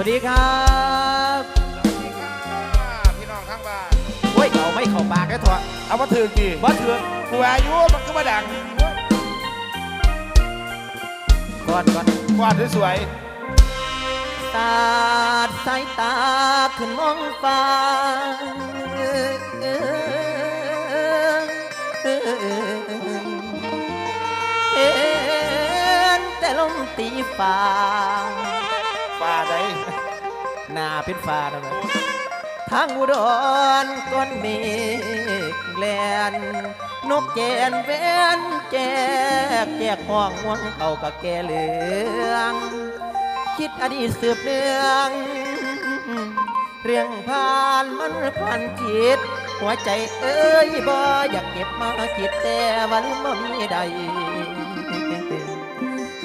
วัสดีครับพี่น้องทั้งบ้านโอ้ยเอาไม่เข้าปากแค่ถอดเอามาถือกี่บ่เถื่อนกูอายุมันก็มาดังก่อนก่อนกวาดสวยตาดสายตาขึ้นมองฟ้าเห็นแต่ลมตีฟ้าๆป่าใดห นาเป็นฟ้าทำไมทางอุดรก้นเมฆแลนนกแกนแวนแจกแจกห้องห่วงเอากับแกเหลืองคิดอดีตสืบเนื่องเรื่องผ่านมันผ่านจิตหัวใจเอ้ยบ่อยากเก็บมาคิดแต่วันบ่มีใด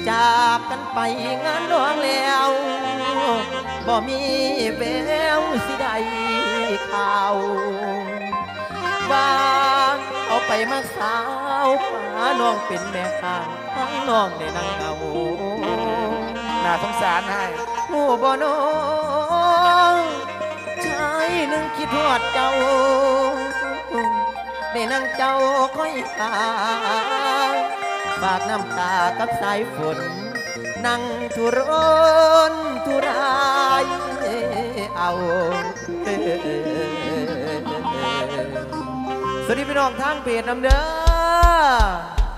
จากกันไปงานน้องแล้ว บ่มีแววสิได้ข่าวบางเอาไปมาสาวหาน้องเป็นแม่ข้างทั้งน้องได้นั่งเอาน่าสงสารให้หูบ่น้องชายหนึ่งคิดทอดเจ้าได้นั่งเจ้าคอยตาฝากน้ำตากับสายฝน นั่งทุรนทุรายเอาสวัสดีพี่น้องทางเพจนำเด้อ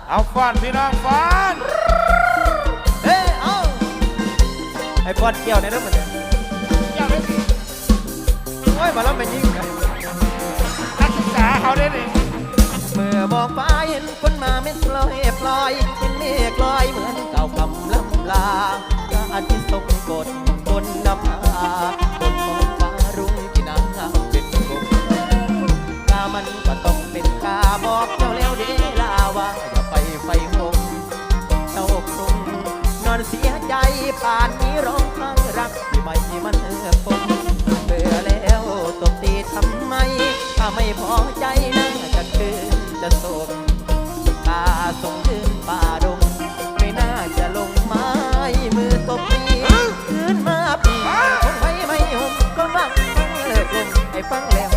เอาฟ้อนพี่น้องฟ้อนเฮ้เอาให้ปอดเกี่ยวในเรื่องมันเนี่ยอย่าไปโอ้ยมาแล้วเป็นยิ่งนะนักศึกษาเขาได้ดิเมื่อมองฟ้าเห็นคนมาเม็ดลอยปล่อยเห็นเมฆลอยเหมือน ก็อาทิตย์ทรกดบนนภาบนท้องฟ้ารุ่งที่นางเป็นกบกามันก็ต้องเป็นกาบอกเจ้าแล้วเดลาว่าอย่าไปไฟหงเจ้าคงนอนเสียใจป่านนี้ร้องไห้งรักที่ไม่มันเออคงเบื่อแล้วตบตีทำไมถ้าไม่พอใจ ฟังแล้ว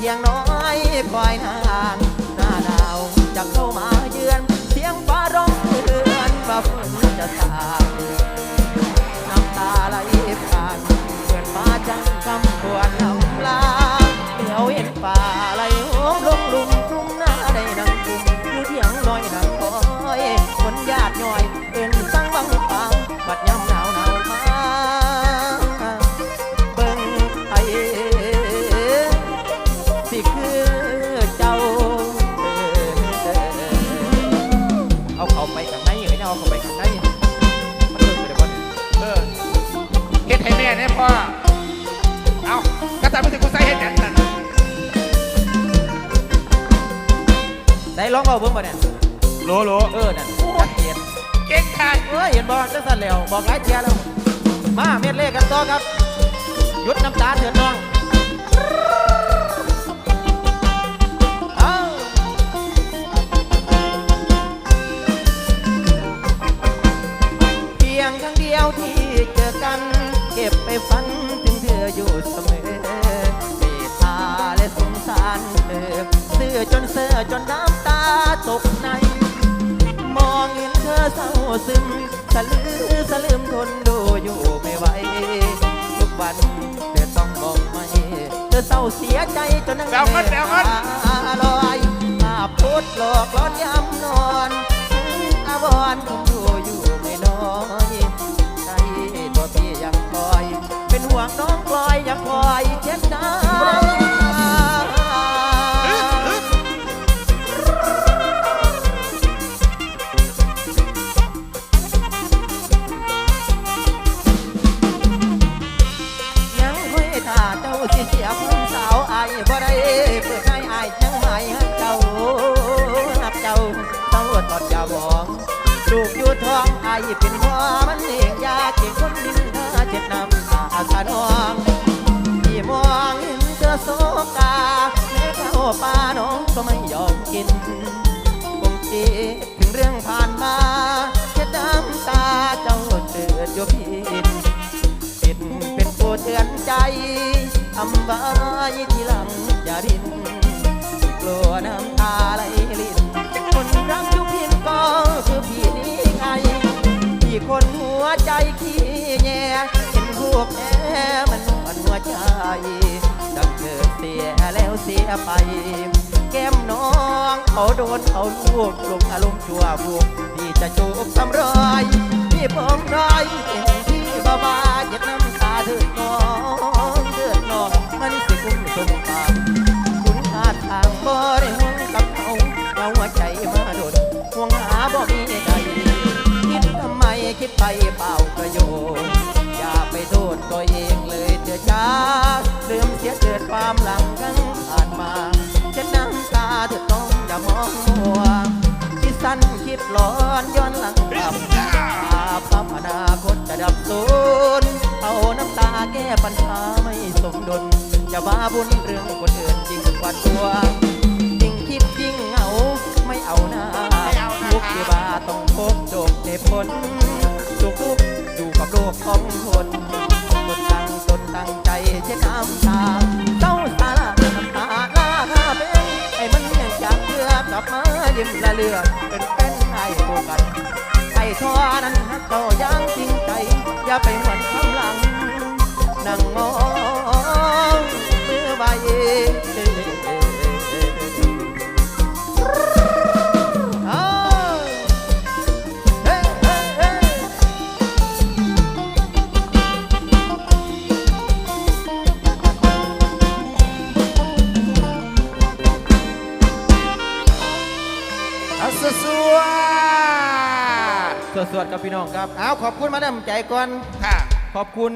เที่ยงน้อยคอยนา ได้ร้องเบาเบิ่งบ่เนี่ยโหลโหลเออนั่นชัดเจนเก่งขาดเอ้ยเห็นบ่จังสั่นแล้วบอกหลายเทียแล้ว มาเม็ดเลขกันต่อครับหยุดน้ำตาเถื่อนน้องเอาเพียงครั้งเดียวที่เจอกันเก็บไปฝันถึงเธออยู่เสมอเมตตาและสงสารเธอซื้อจนเสื้อจนน้ำ เธอเศร้าเสียใจจนนั่งแปลวมันแปลวมัน เป็นพ่อมันเองยาเก็บคนดินหาเจ็ดน้ำตาสะนองที่มองเห็นเธอโซกาแม้ข้าปลาน้องก็ไม่ยอมกินคงจีถึงเรื่องผ่านมาแค่น้ำตาเจ้าเตือนอยู่พินเปิดเป็นผู้เตือนใจทำไว้ที่หลังอย่า ดังเธอเสียแล้วเสียไป แก้มน้องเขาโดนเขาลูกลงอารมณ์ชั่วบวกพี่จะจูบทำรอยพี่ผมน้อยเป็นที่บ้าบ้าๆหยัดน้ำตาเถิดน้อง ความหลังกันผ่านมาเช็ดน้ำตาเธอต้องอย่ามองมัวที่สั้นคิดร้อนย้อนหลังกลับอาภัพอนาคตจะดับสูญเอาน้ำตาแก้ปัญหาไม่สมดุลจะบ้าบุญเรื่องคนอื่นยิ่งกว่าตัวยิ่งคิดยิ่งเหงาไม่เอาหน้าทุกที่บ้าต้องพบโดกในผลสุขทุกอยู่กับโลกของคนตนตั้งตนตั้งใจเช็ดน้ำตา ยิ้มละเลือดเป็นเป็นไอ้โกกันไอ้ทอนั้นฮักเจ้าอย่างจริงใจ อย่าไปหวนคำหลังนั่งมอง สวดๆกับพี่น้องครับ เอาขอบคุณมาดามใจก่อน ค่ะ ขอบคุณ